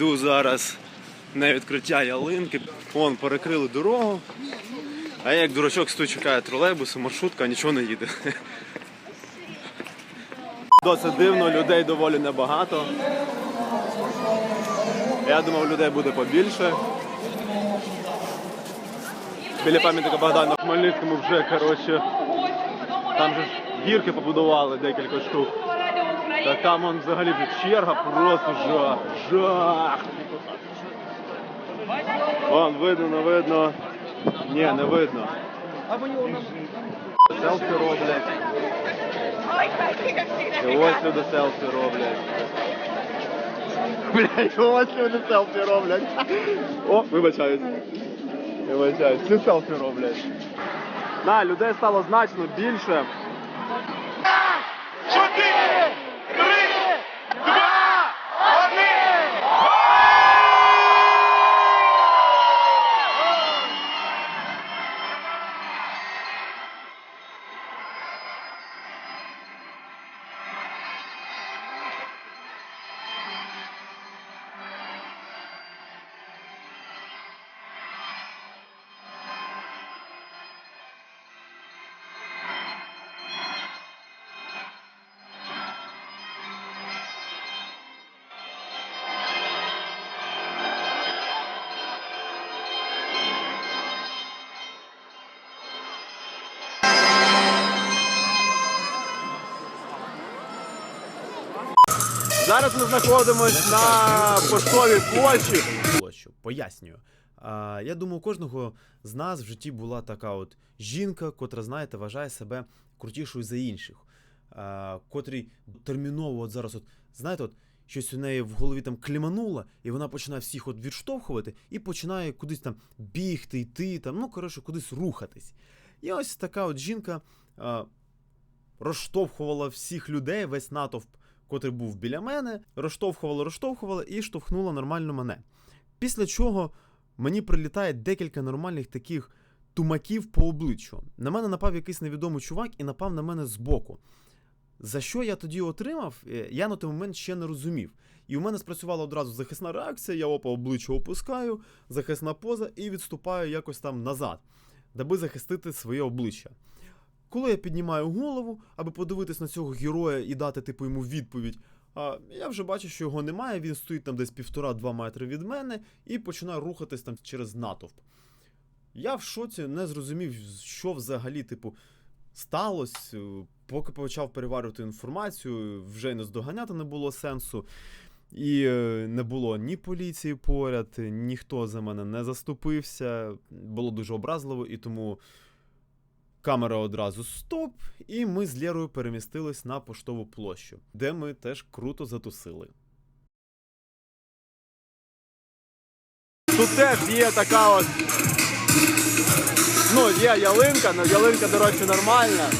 Йду зараз на відкриття ялинки. Вон перекрили дорогу. А я як дурачок стою, чекаю тролейбуси, маршрутка, нічого не їде. Досить дивно, людей доволі небагато. Я думав, людей буде побільше. Біля пам'ятника Богдана Хмельницькому вже, коротше, там же ж гірки побудували декілька штук. Та там он взагалі черга просто жах. Жах. Вон, видно, не видно. Ні, не видно. Селфі роблять. І ось люди селфі роблять. Блять, ось люди селфі роблять. О, вибачаюсь. Вибачаюсь, всі селфі роблять. На, людей стало значно більше. Зараз ми знаходимося на поштовій площі. площу. Пояснюю. А, я думаю, у кожного з нас в житті була така от жінка, котра, знаєте, вважає себе крутішою за інших. А, котрій терміново от зараз, от, знаєте, от, щось у неї в голові там клімануло, і вона починає всіх от відштовхувати і починає кудись там бігти, йти, там, ну, коротше, кудись рухатись. І ось така от жінка а, розштовхувала всіх людей, весь натовп, котрий був біля мене, розштовхувала, розштовхувала і штовхнула нормально мене. Після чого мені прилітає декілька нормальних таких тумаків по обличчю. На мене напав якийсь невідомий чувак і напав на мене збоку. За що я тоді отримав, е, я на той момент ще не розумів. І у мене спрацювала одразу захисна реакція, я опа обличчя опускаю, захисна поза і відступаю якось там назад, даби захистити своє обличчя. Коли я піднімаю голову, аби подивитись на цього героя і дати типу йому відповідь, а я вже бачу, що його немає, він стоїть там десь півтора-два метри від мене і починає рухатись там через натовп. Я в шоці не зрозумів, що взагалі, типу, сталося. Поки почав переварювати інформацію, вже й не здоганяти не було сенсу. І е, не було ні поліції поряд, ніхто за мене не заступився. Було дуже образливо, і тому камера одразу стоп, і ми з Лєрою перемістились на поштову площу, де ми теж круто затусили. Тут теж є така от. Ну, є ялинка, ну ялинка, до речі, нормальна.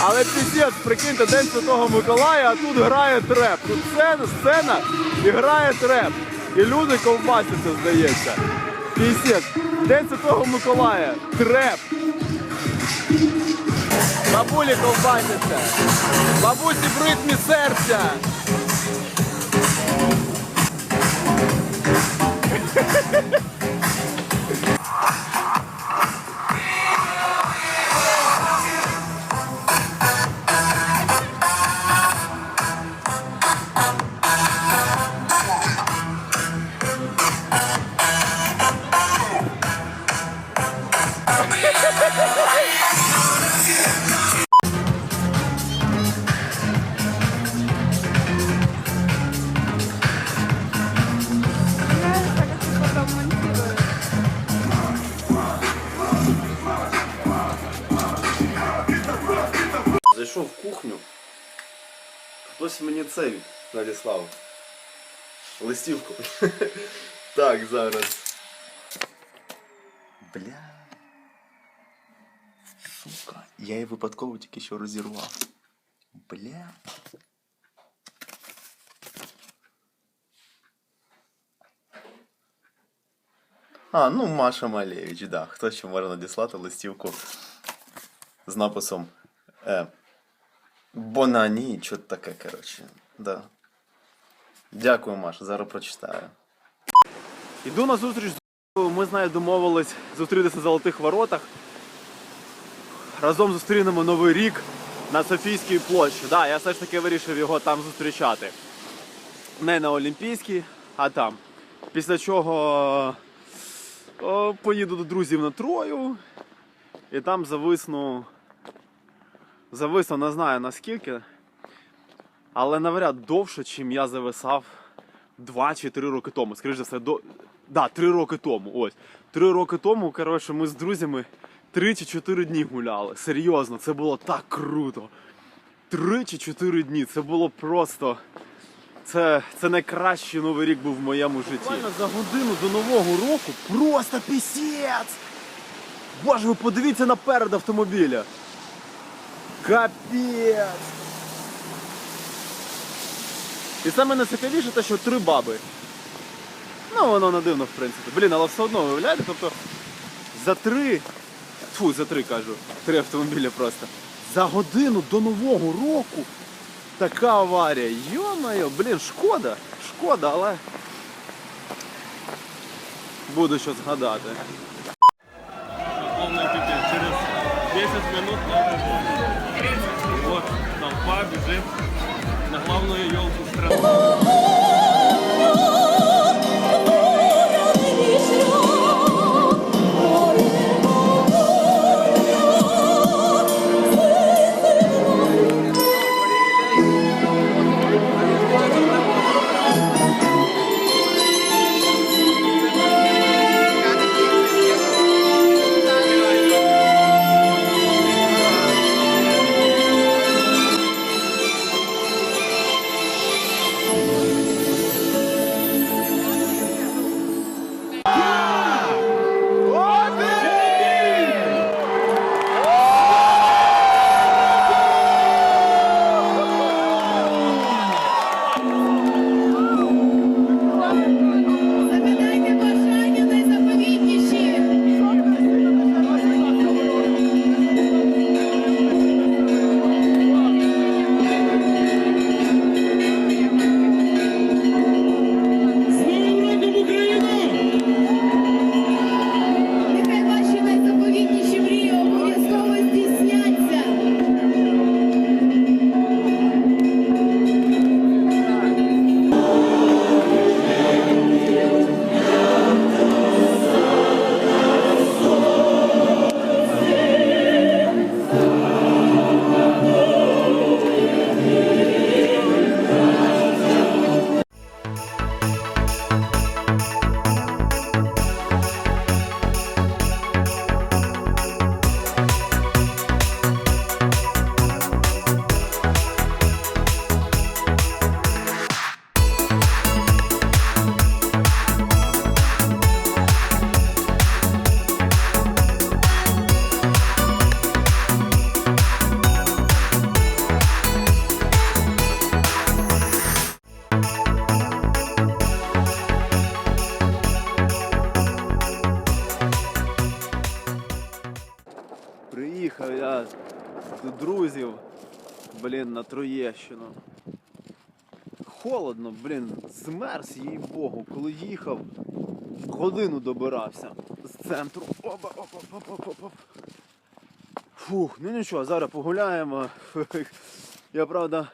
Але піздець, прикиньте, День Святого Миколая, а тут грає треп. Тут сцена, сцена і грає треп. І люди ковбасяться, здається. Піздець. День Святого Миколая. Треп. Бабулі ковбасяться. Бабусі в ритмі серця. Зайшов в кухню. Хтось мені цей надіслав. Листівку. так, зараз. Бля. Сука. Я її випадково тільки що розірвав. Бля. А, ну Маша Малевич, да. Хто ще може надіслати листівку з написом е, Бонані, що таке, коротше. Да. Дякую, Маша, зараз прочитаю. Іду на зустріч з ми з нею домовились зустрітися на золотих воротах. Разом зустрінемо Новий рік на Софійській площі. Да, я все ж таки вирішив його там зустрічати. Не на Олімпійській, а там. Після чого о, поїду до друзів на Трою і там зависну. Зависну, не знаю наскільки. Але навряд довше, чим я зависав 2 чи 3 роки тому. Скоріше за все, до. Да, 3 роки тому. Ось. 3 роки тому, коротше, ми з друзями 3 чи 4 дні гуляли. Серйозно, це було так круто. 3 чи 4 дні. Це було просто. Це, це найкращий новий рік був в моєму житті. Буквально за годину до нового року просто пісець! Боже, ви подивіться наперед автомобіля. Капець! І саме найцікавіше те, що три баби. Ну, воно не дивно, в принципі. Блін, але все одно, виявляєте, тобто за три. Фу, за три кажу. Три автомобілі просто. За годину до Нового року така аварія. Йо-моє, блін, шкода. Шкода, але. Буду що згадати. Минут. Вот, толпа бежит на главную елку страны. друзів, блін, на Троєщину. Холодно, блін, змерз, їй Богу, коли їхав, годину добирався з центру. Опа, опа, опа, опа, опа. Фух, ну нічого, зараз погуляємо. Я правда,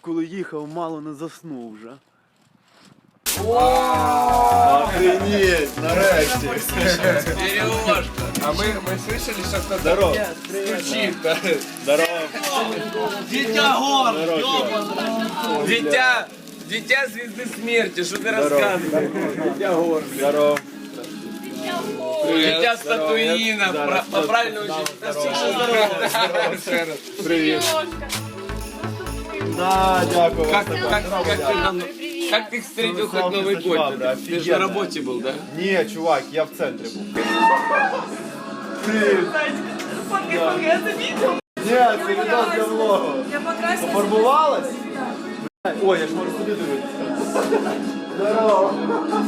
коли їхав, мало не заснув вже. Охренеть, нарешті. Переложка. А мы, мы слышали, что кто-то Здорово. стучит. да? Здорово. Дитя гор, Дитя, дитя звезды смерти, что ты рассказываешь? Дитя гор, Здорово. Дитя статуина, про- по правильному здорово. Привіт. Да, дякую. Как, как, как, ты нам- как ты встретил хоть Новый год? Швабра, Ты же офигенно. на работе был, да? Ні, чувак, я в центрі був. Привіт. Ні, це відос для влогу. Я покрасила. Пофарбувалась? Ой, я ж можу сюди дивитися. Здорово.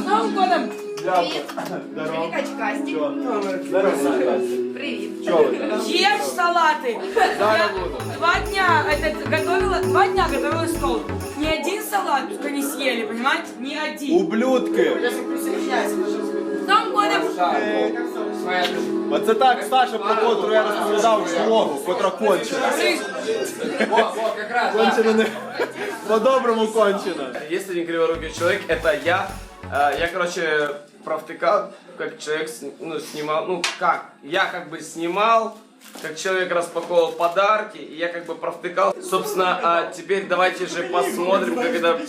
З Новим годом! Дякую. Здорово. Чо? Привет. Чо ви там? Ешь салаты. Я два дня это, готовила, два дня готовила стол. Ни один салат только не съели, понимаете? Ни один. Ублюдки. Там года Оце так Саша, про котру я розповідав влогу, котра кончена. Кончена не по-доброму кончена. Есть один криворукий человек, это я. Э, Я, короче, провтыкал, как человек ну, снимал, ну как, я как бы снимал, как человек распаковывал подарки, и я как бы провтыкал. Собственно, а теперь давайте же посмотрим, как это,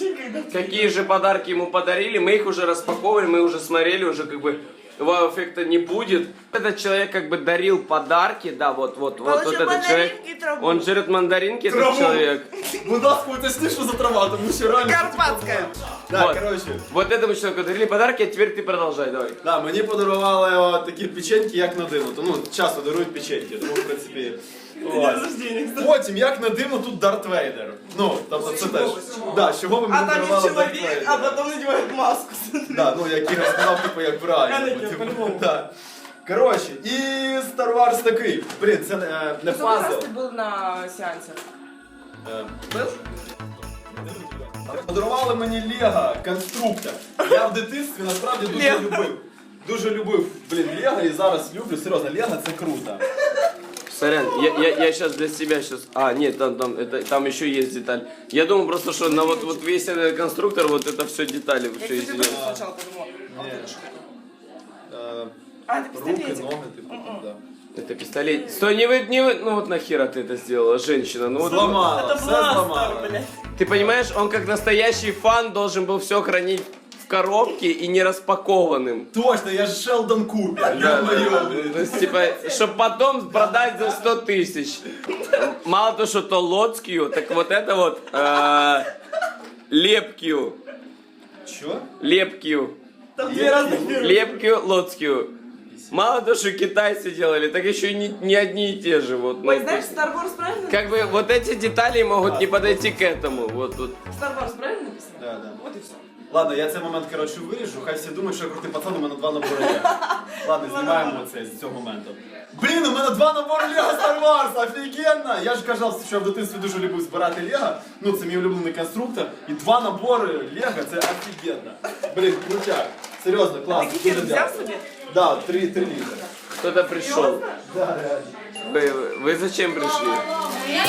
какие же подарки ему подарили. Мы их уже распаковывали, мы уже смотрели, уже как бы вау-эффекта не будет. Этот человек как бы дарил подарки, да, вот, вот, вот, вот этот человек. Он жрет мандаринки, этот Траву. человек. Будь ласка, уточни, що за трава, тому що реально... Карпатська. Так, Вот. коротше. Вот этому человеку дарили подарки, а теперь ты продолжай, давай. Да, мені подарували о, такі печеньки, як на дивно. То, Ну, часто дарують печеньки, тому, в принципі. Потім, як на дивно, тут Дарт Вейдер. Ну, тобто це теж. Да, з чого ви мені подарували Дарт Вейдер? а потом надевает маску. Да, ну як Ігор сказав, типу, як в реалі. Типу, по-любому. да. Коротше, і Star Wars такий. Блін, це е, не Сколько раз пазл. ты был на сеансе? Е, Подарували мені Лего конструктор. Я в дитинстві насправді дуже любив. Дуже любив, блін, Лего і зараз люблю. Серйозно, Лего це круто. Сорян, я, я, я сейчас для себя сейчас... А, нет, там, там, это, там еще есть деталь. Я думал просто, что на вот, вот весь этот конструктор, вот это все детали. Я, Все тоже сначала подумала. а это? Е, А, это Руки, пистолетик. ноги, типу, да. Это пистолет. Стой, не вы, не вы, ну вот нахера ты это сделала, женщина? Ну вот, Зламала, все зламала. ты понимаешь, он как настоящий фан должен был все хранить в коробке и не распакованным. Точно, я ж Шелдон Купер. Да, да. То есть, типа, чтобы потом продать за 100 тысяч. Мало то, что то лоцкию, так вот это вот э, лепкию. Що? Лепкию. Є разних Лепкию, лоцкию. Мало то, что китайцы делали, так еще и не, не одни и те же. Вот, ну, Ой, то знаешь, Star Wars правильно? как бы вот эти детали могут не подойти к этому. Вот тут. Star Wars правильно написано? Да, да. Вот и все. Ладно, я цей момент коротше виріжу, хай всі думають, що я крутий пацан, у мене два набори є. Ладно, знімаємо це з цього моменту. Блін, у мене два набори Лего Star Wars, офігенно! Я ж казав, що я в дитинстві дуже любив збирати Лего, ну це мій улюблений конструктор, і два набори Лего, це офігенно. Блін, крутяк. Серйозно, А класно. ты кефир дуже взял дякую. себе? Да, три, три літри. Кто-то пришел. Да, реально. Вы, вы зачем пришли? Я